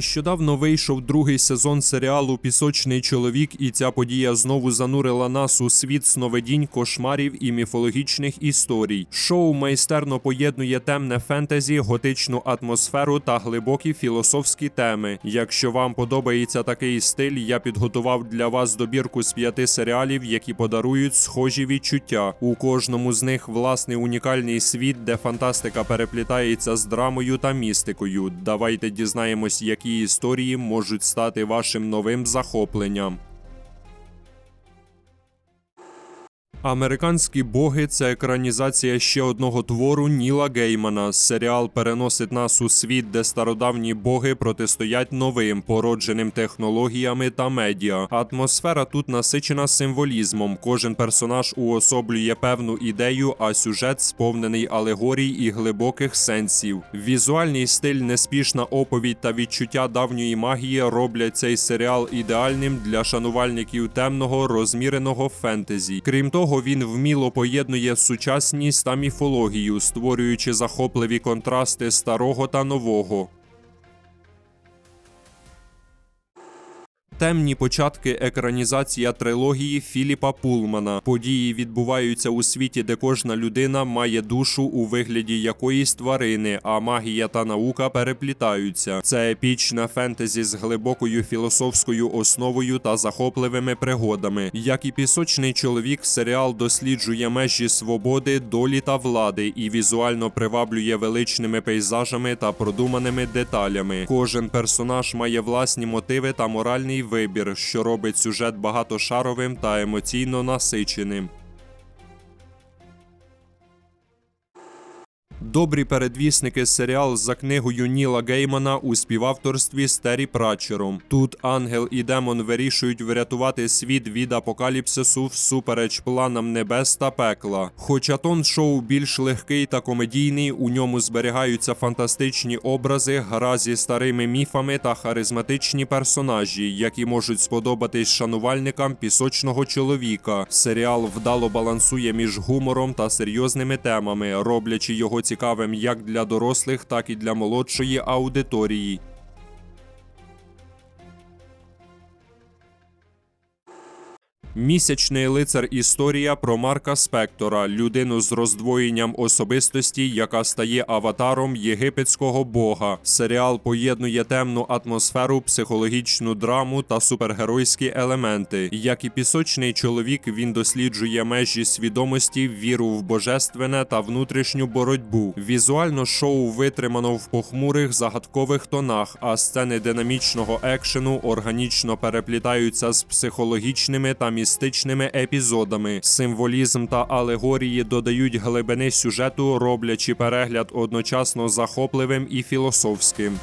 Нещодавно вийшов другий сезон серіалу Пісочний чоловік, і ця подія знову занурила нас у світ сновидінь, кошмарів і міфологічних історій. Шоу майстерно поєднує темне фентезі, готичну атмосферу та глибокі філософські теми. Якщо вам подобається такий стиль, я підготував для вас добірку з п'яти серіалів, які подарують схожі відчуття. У кожному з них власний унікальний світ, де фантастика переплітається з драмою та містикою. Давайте дізнаємось, які історії можуть стати вашим новим захопленням. Американські боги це екранізація ще одного твору Ніла Геймана. Серіал переносить нас у світ, де стародавні боги протистоять новим, породженим технологіями та медіа. Атмосфера тут насичена символізмом. Кожен персонаж уособлює певну ідею, а сюжет сповнений алегорій і глибоких сенсів. Візуальний стиль, неспішна оповідь та відчуття давньої магії роблять цей серіал ідеальним для шанувальників темного розміреного фентезі. Крім того, він вміло поєднує сучасність та міфологію, створюючи захопливі контрасти старого та нового. Темні початки екранізація трилогії Філіпа Пулмана. Події відбуваються у світі, де кожна людина має душу у вигляді якоїсь тварини, а магія та наука переплітаються. Це епічна фентезі з глибокою філософською основою та захопливими пригодами. Як і пісочний чоловік, серіал досліджує межі свободи, долі та влади і візуально приваблює величними пейзажами та продуманими деталями. Кожен персонаж має власні мотиви та моральний вибір, що робить сюжет багатошаровим та емоційно насиченим. Добрі передвісники серіал за книгою Ніла Геймана у співавторстві з Террі Пратчером. Тут ангел і демон вирішують врятувати світ від апокаліпсису всупереч планам небес та пекла. Хоча тон шоу більш легкий та комедійний, у ньому зберігаються фантастичні образи, гра зі старими міфами та харизматичні персонажі, які можуть сподобатись шанувальникам пісочного чоловіка. Серіал вдало балансує між гумором та серйозними темами, роблячи його цікавим як для дорослих, так і для молодшої аудиторії. Місячний лицар історія про Марка Спектора, людину з роздвоєнням особистості, яка стає аватаром єгипетського бога. Серіал поєднує темну атмосферу, психологічну драму та супергеройські елементи. Як і пісочний чоловік, він досліджує межі свідомості, віру в божественне та внутрішню боротьбу. Візуально шоу витримано в похмурих загадкових тонах, а сцени динамічного екшену органічно переплітаються з психологічними та містичними епізодами. Символізм та алегорії додають глибини сюжету, роблячи перегляд одночасно захопливим і філософським.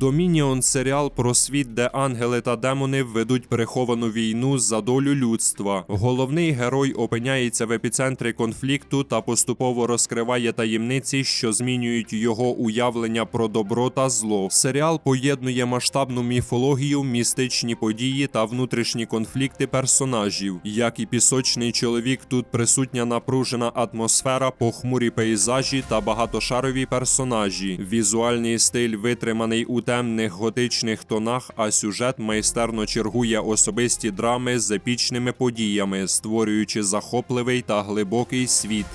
Домініон серіал про світ, де ангели та демони ведуть приховану війну за долю людства. Головний герой опиняється в епіцентрі конфлікту та поступово розкриває таємниці, що змінюють його уявлення про добро та зло. Серіал поєднує масштабну міфологію, містичні події та внутрішні конфлікти персонажів. Як і пісочний чоловік, тут присутня напружена атмосфера, похмурі пейзажі та багатошарові персонажі. Візуальний стиль витриманий у темних готичних тонах, а сюжет майстерно чергує особисті драми з епічними подіями, створюючи захопливий та глибокий світ.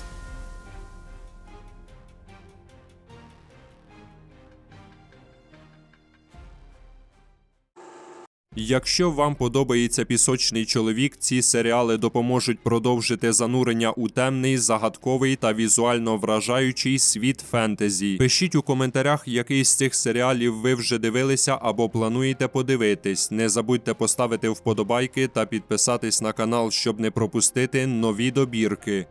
Якщо вам подобається пісочний чоловік, ці серіали допоможуть продовжити занурення у темний, загадковий та візуально вражаючий світ фентезі. Пишіть у коментарях, який з цих серіалів ви вже дивилися або плануєте подивитись. Не забудьте поставити вподобайки та підписатись на канал, щоб не пропустити нові добірки.